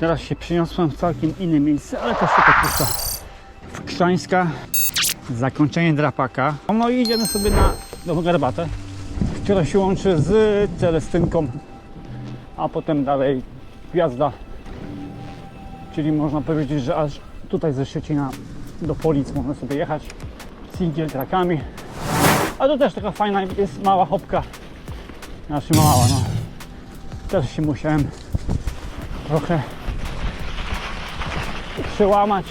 Teraz się przeniosłem w całkiem inne miejsce, ale też taka pusta. W Krzańska, zakończenie drapaka. No i idziemy sobie na nową herbatę, która się łączy z Celestynką, a potem dalej Gwiazda. Czyli można powiedzieć, że aż tutaj ze Szczecina do Polic można sobie jechać singiel trakami. A to też taka fajna jest mała hopka. Znaczy mała, no. Też się musiałem trochę przełamać,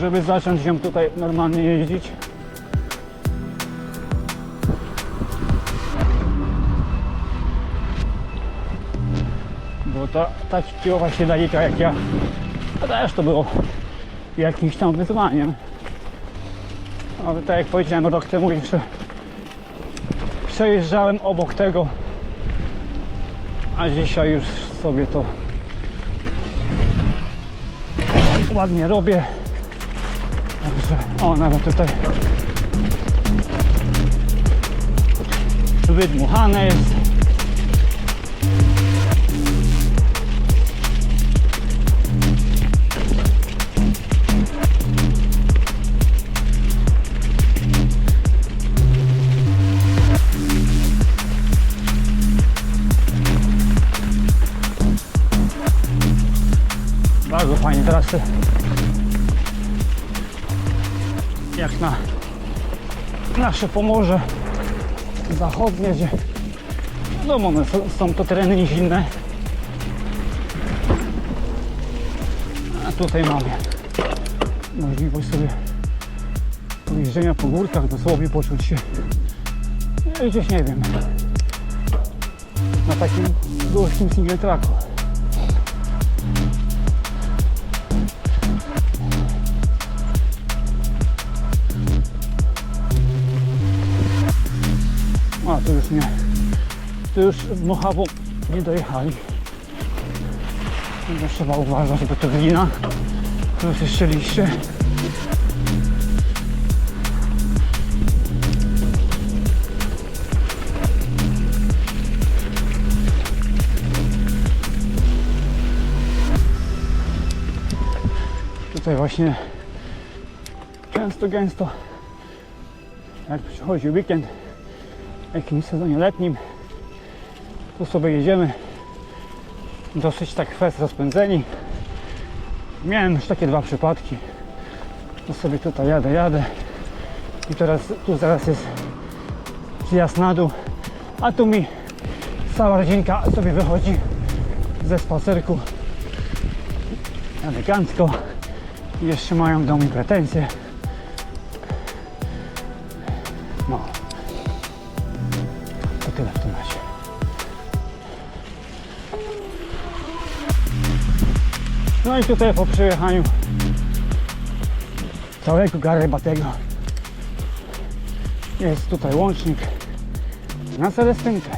żeby zacząć ją tutaj normalnie jeździć. Bo ta, ta kierowa się daleka jak ja, to też to było jakimś tam wyzwaniem. Ale tak jak powiedziałem rok temu jeszcze przejeżdżałem obok tego, a dzisiaj już sobie to ładnie robię. Także, o nawet tutaj wydmuchane jest. Na nasze Pomorze Zachodnie, gdzie wiadomo, no, są, to tereny nizinne. A tutaj mamy możliwość sobie pojeżdżenia po górkach, dosłownie poczuć się no, gdzieś, nie wiem, na takim górskim single tracku. Tu już nie. Tu już w Mochawą nie dojechali. Tylko trzeba uważać, bo to glina. Jest jeszcze liście. Tutaj właśnie często, gęsto jak przychodzi weekend jakimś sezonie letnim. Tu sobie jedziemy. Dosyć tak fest rozpędzeni. Miałem już takie dwa przypadki. To sobie tutaj jadę, jadę. I teraz tu zaraz jest zjazd na dół. A tu mi cała rodzinka sobie wychodzi ze spacerku. Elegancko. Jeszcze mają do mnie pretensje No i tutaj po przejechaniu całego Garabatego jest tutaj łącznik na Celestynkę.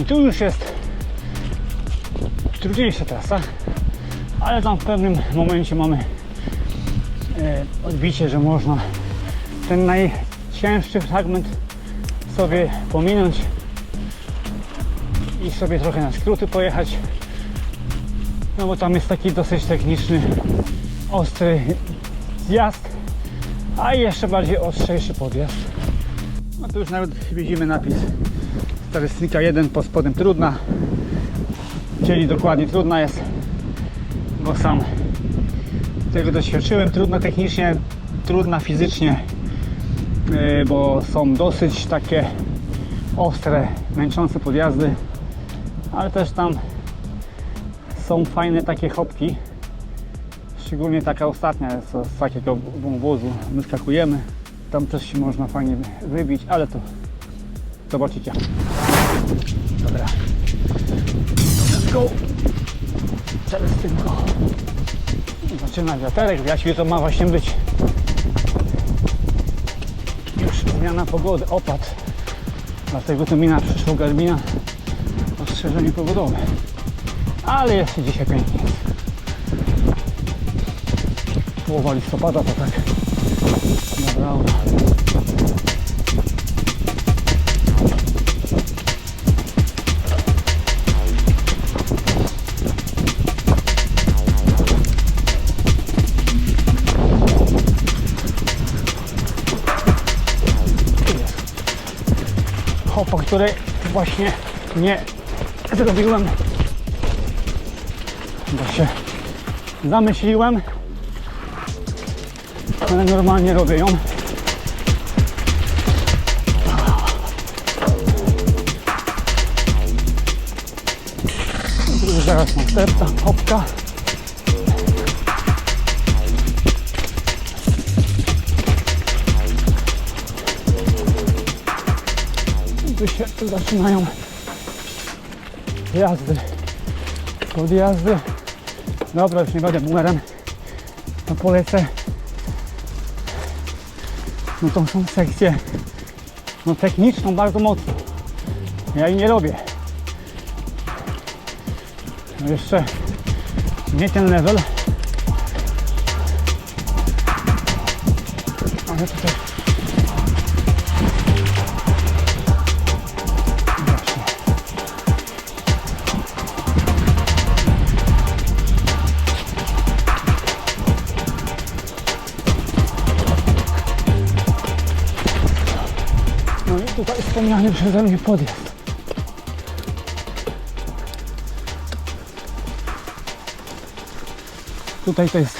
I tu już jest trudniejsza trasa, ale tam w pewnym momencie mamy e, odbicie, że można ten najcięższy fragment sobie pominąć i sobie trochę na skróty pojechać. No bo tam jest taki dosyć techniczny, ostry zjazd, a jeszcze bardziej ostrzejszy podjazd. No tu już nawet widzimy napis statystyka 1 pod spodem trudna, czyli dokładnie trudna jest, bo sam tego doświadczyłem, trudna technicznie, trudna fizycznie, yy, bo są dosyć takie ostre, męczące podjazdy, ale też tam są fajne takie hopki. Szczególnie taka ostatnia jest to z takiego wąwozu. My skakujemy. Tam też się można fajnie wybić, ale to zobaczycie. Dobra. Let's go. Celestynko. Zaczyna wiaterek. W Jaświe to ma właśnie być już zmiana pogody, opad. Dlatego tu mina przyszło Garbina ostrzeżenie pogodowe ale jest dzisiaj pięknie. Połowa listopada to tak nabrała. po której właśnie nie zrobiłem bo się zamyśliłem, ale normalnie robię ją. Zaraz następca, hopka. Tu się zaczynają jazdy, podjazdy. Dobra, już nie będę numerem, to polecę. No to są sekcje no techniczną bardzo mocno. Ja jej nie robię. No jeszcze nie ten level. Ale tutaj Właśnie. Tutaj wspomniany przeze mnie podjazd. Tutaj to jest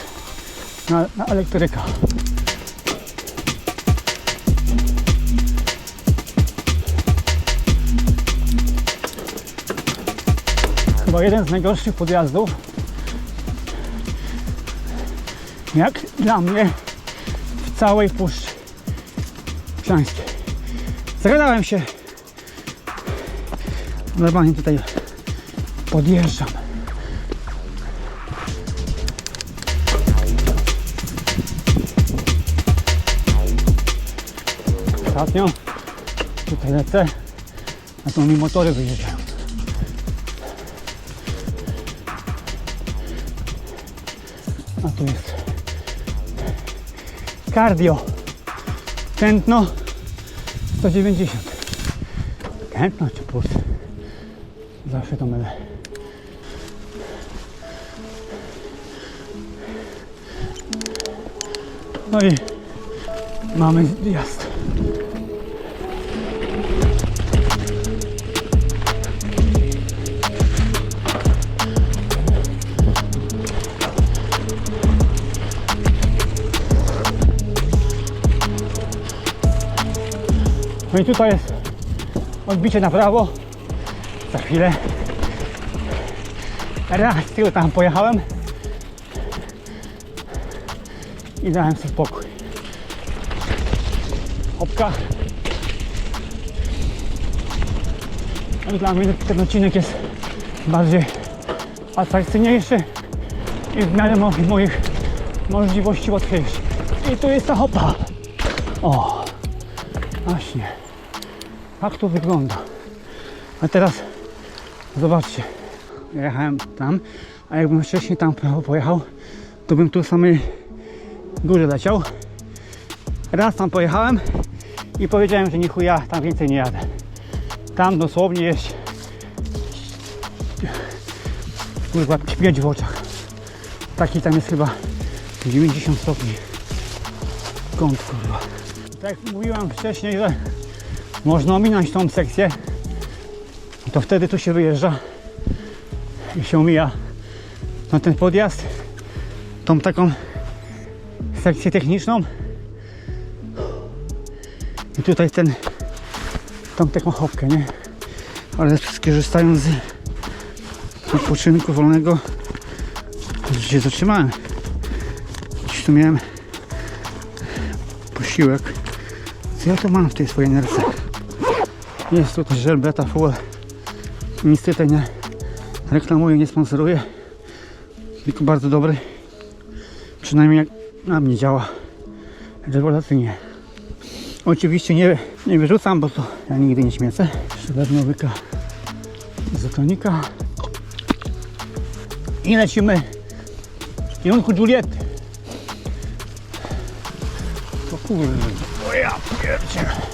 na, na elektryka. Chyba jeden z najgorszych podjazdów. Jak dla mnie w całej Puszczy Śląskiej. Zagadałem się. Normalnie tutaj podjeżdżam. Ostatnio tutaj lecę, a tu mi motory wyjeżdżają. A tu jest cardio. Tętno 190. Tętno czy puls? Zawsze to mylę. No i mamy zjazd. No i tutaj jest odbicie na prawo. Za chwilę. Raz tyłu tam pojechałem. I dałem sobie spokój. Hopka. No dla mnie ten odcinek jest bardziej atrakcyjniejszy i w miarę mo- moich możliwości łatwiejszy. I tu jest ta hopa. O, właśnie. Tak to wygląda. A teraz zobaczcie. Ja jechałem tam, a jakbym wcześniej tam pojechał, to bym tu samej górze leciał. Raz tam pojechałem i powiedziałem, że ni chuja tam więcej nie jadę. Tam dosłownie jest kurwa śmierć w oczach. Taki tam jest chyba 90 stopni kąt kurwa. Tak jak mówiłem wcześniej, że można ominąć tą sekcję, to wtedy tu się wyjeżdża i się omija na ten podjazd, tą taką sekcję techniczną i tutaj ten tą taką hopkę, nie? Ale skorzystając z odpoczynku wolnego się zatrzymałem. Gdzieś tu miałem posiłek. Co ja to mam w tej swojej nerce? Jest tu też żel beta full. Tutaj nie reklamuję, nie sponsoruję. Tylko bardzo dobry. Przynajmniej jak na mnie działa. Rewelacyjnie. Oczywiście nie, nie wyrzucam, bo to ja nigdy nie śmiecę. Jeszcze łyka izotonika. I lecimy w kierunku Juliety. O kurde, o ja pierdzie.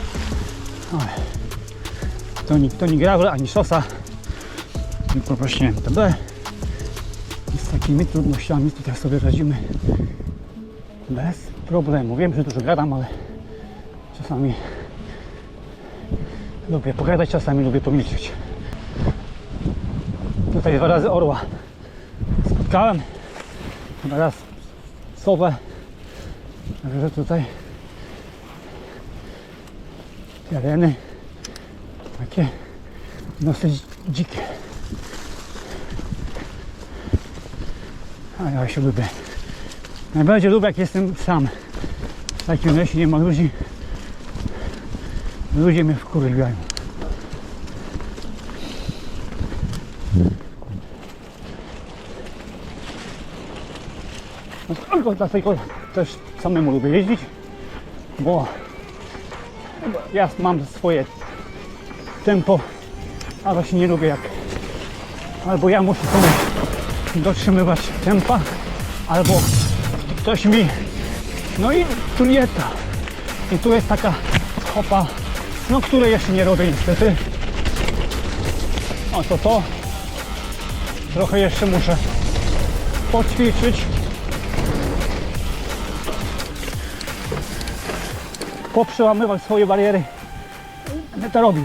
To nie, to nie gravel ani szosa, tylko właśnie MTB. I z takimi trudnościami tutaj sobie radzimy bez problemu. Wiem, że dużo gadam, ale czasami Lubię pogadać czasami, lubię pomilczeć. Tutaj dwa razy orła spotkałem. Raz sowę. Także tutaj tereny takie dosyć dzikie. A ja się lubię. Najbardziej lubię jak jestem sam. W takim lesie nie ma ludzi. Ludzie mnie wkurwiają. No, dlatego też samemu lubię jeździć, bo ja mam swoje tempo, a właśnie nie lubię jak albo ja muszę komuś dotrzymywać tempa, albo ktoś mi no i Julieta i tu jest taka hopa no której jeszcze nie robię niestety. A to to. Trochę jeszcze muszę poćwiczyć. Poprzełamywać swoje bariery. Będę to robił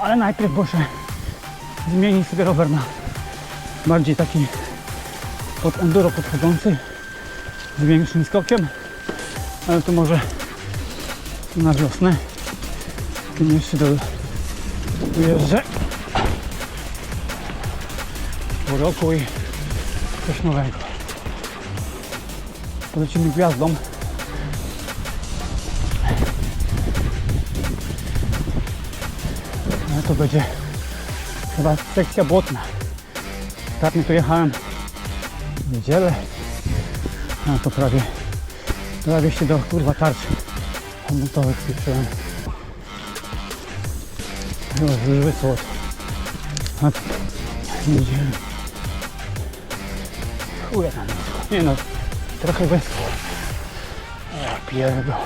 ale najpierw muszę zmienić sobie rower na bardziej taki pod enduro podchodzący z większym skokiem. Ale to może na wiosnę. Tym jeszcze do dojeżdżę po roku i coś nowego. Polecimy gwiazdą ale to będzie chyba sekcja błotna. Ostatnio tu jechałem w niedzielę. A to prawie prawie się do kurwa tarczy montowych spieprzyłem już, już wysło to a niedzielę. Chuja tam. Nie no trochę wyschło ja pierdolę.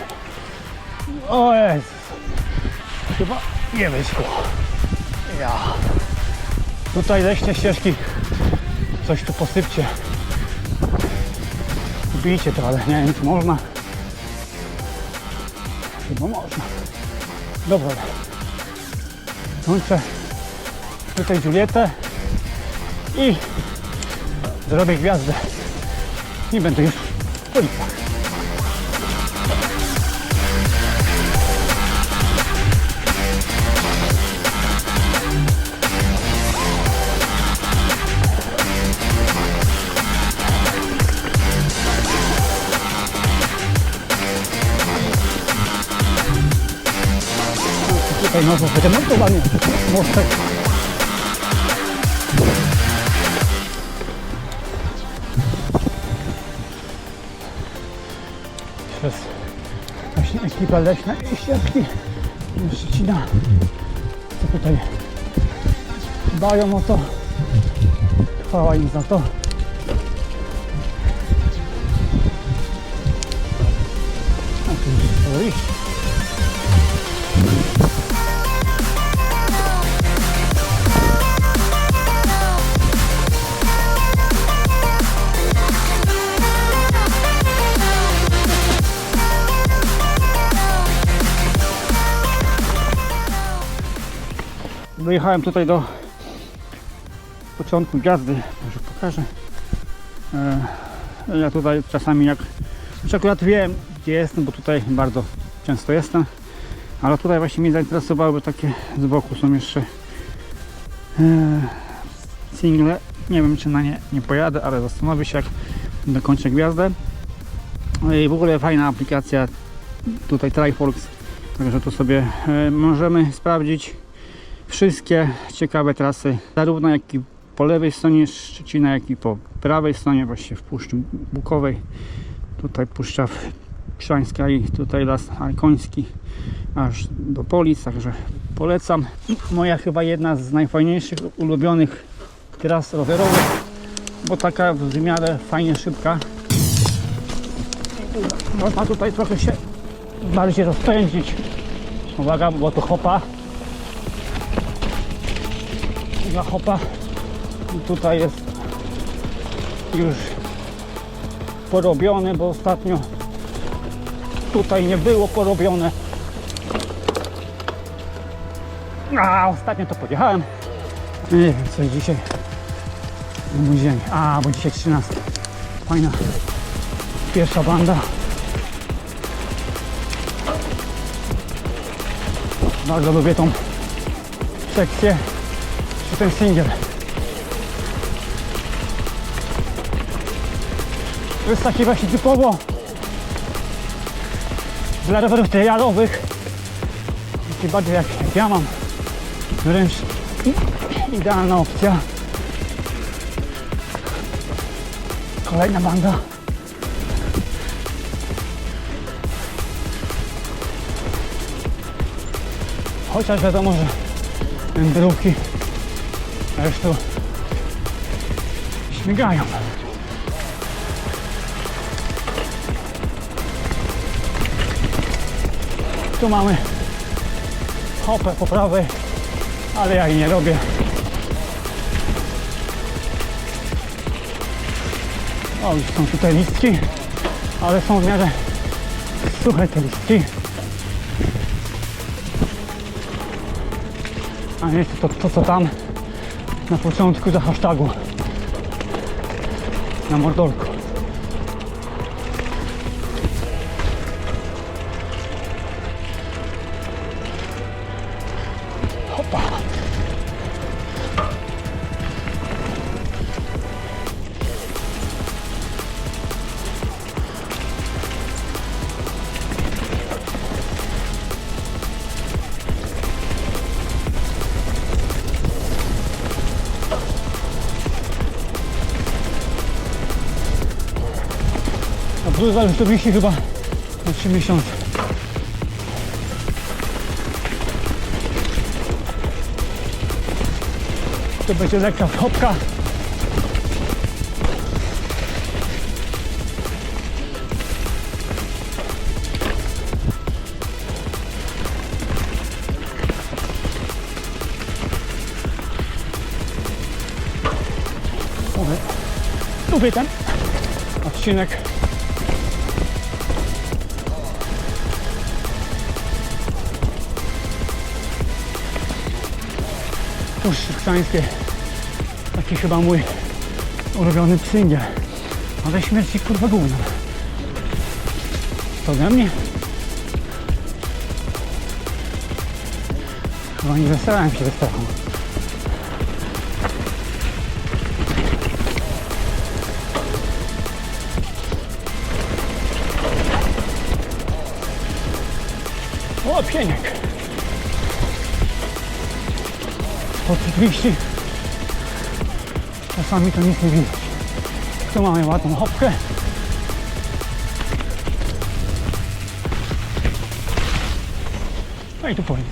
O Jezus. Chyba nie wyschło ja. Tutaj leśne ścieżki. Coś tu posypcie. Bijcie to, ale nie wiem czy można. Chyba można. Dobra. Kończę tutaj Julietę i zrobię gwiazdę. I będę już policjach tutaj nowo wyremontowany mostek. Przez właśnie ekipa leśna i ścieżki ze Szczecina, co tutaj dbają o to. Chwała im za to. A Dojechałem tutaj do początku gwiazdy, może pokażę. E, Ja tutaj czasami jak, znaczy akurat wiem gdzie jestem, bo tutaj bardzo często jestem, ale tutaj właśnie mnie zainteresowały takie z boku są jeszcze e, single. Nie wiem czy na nie nie pojadę, ale zastanowię się jak dokończę gwiazdę. No I w ogóle fajna aplikacja tutaj Triforks, także tu sobie e, możemy sprawdzić wszystkie ciekawe trasy, zarówno jak i po lewej stronie Szczecina, jak i po prawej stronie, właśnie w Puszczy Bukowej. Tutaj Puszcza Krzańska i tutaj Las Arkoński aż do Polic, także polecam. Moja chyba jedna z najfajniejszych, ulubionych tras rowerowych, bo taka w miarę fajnie szybka. Można tutaj trochę się bardziej rozpędzić. Uwaga, bo to hopa dla hopa i tutaj jest już porobione, bo ostatnio tutaj nie było porobione A, ostatnio to podjechałem. Nie wiem, co dzisiaj. Na mój dzień. A, bo dzisiaj 13. Fajna. Pierwsza banda. Bardzo lubię tą sekcję, czy ten singiel. To jest taki właśnie typowo dla rowerów trialowych. Taki bardziej jak, ja mam. Wręcz idealna opcja. Kolejna banda. Chociaż wiadomo, że wędrówki też tu śmigają. Tu mamy hopę po prawej, ale ja jej nie robię. O, już są tutaj listki, ale są w miarę suche te listki. A nie to, to, to co tam na początku za hashtagu na mordorku. Już to wisi chyba na 3 miesiące. To będzie lekka. Mówię, Lubię ten odcinek. Puszczy Krzańskie. Taki chyba mój ulubiony singiel. Ale śmierci kurwa gówno. To ode mnie? Chyba nie wystarałem się wystawą. O, pieniek. Po 200. Czasami to nic nie widać. Tu mamy ładną hopkę. No i tu pojedź.